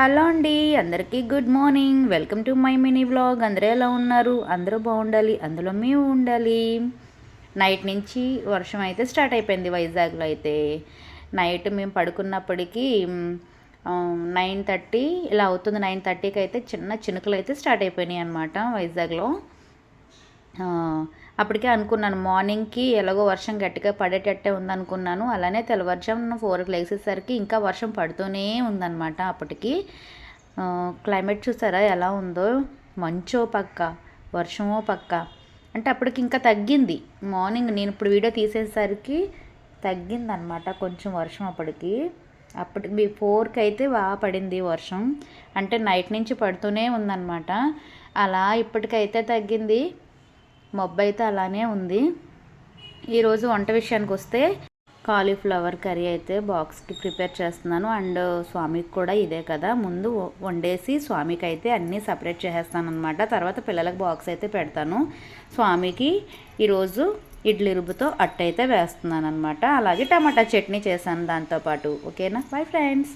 Hello అండి అందరికీ good morning. Welcome to my mini vlog. అందరూ ఎలా ఉన్నారు? అందరూ బాగుండాలి. అందులో మేము ఉండాలి. నైట్ నుంచి వర్షం అయితే స్టార్ట్ అయిపోయింది వైజాగ్లో అయితే. నైట్ మేము పడుకున్నప్పటికీ నైన్ థర్టీ ఇలా అవుతుంది నైన్ థర్టీకి అయితే చిన్న చినుకులు అయితే స్టార్ట్ అయిపోయినాయి అనమాట వైజాగ్లో. అప్పటికే అనుకున్నాను. మార్నింగ్కి ఎలాగో వర్షం గట్టిగా పడేటట్టే ఉందనుకున్నాను. అలానే తెల్లవారుజామున ఫోర్కి లేచేసరికి ఇంకా వర్షం పడుతూనే ఉందన్నమాట అప్పటికి. క్లైమేట్ చూసారా ఎలా ఉందో? మంచో పక్క? వర్షమో పక్క? అంటే అప్పటికి ఇంకా తగ్గింది. మార్నింగ్ నేను ఇప్పుడు వీడియో తీసేసరికి తగ్గిందనమాట కొంచెం వర్షం అప్పటికి. అప్పటికి మీ ఫోర్కి అయితే బాగా పడింది వర్షం. అంటే నైట్ నుంచి పడుతూనే ఉందన్నమాట. అలా ఇప్పటికైతే తగ్గింది. మబ్బు అయితే అలానే ఉంది. ఈరోజు వంట విషయానికి వస్తే కాలీఫ్లవర్ కర్రీ అయితే బాక్స్కి ప్రిపేర్ చేస్తున్నాను. అండ్ స్వామికి కూడా ఇదే కదా. ముందు వండేసి స్వామికి అయితే అన్నీ సపరేట్ చేసేస్తాను అనమాట తర్వాత పిల్లలకు బాక్స్ అయితే పెడతాను. స్వామికి ఈరోజు ఇడ్లీ రుబ్బుతో అట్టయితే వేస్తున్నాను అనమాట అలాగే టమాటా చట్నీ చేశాను దాంతోపాటు ఓకేనా? Bye friends.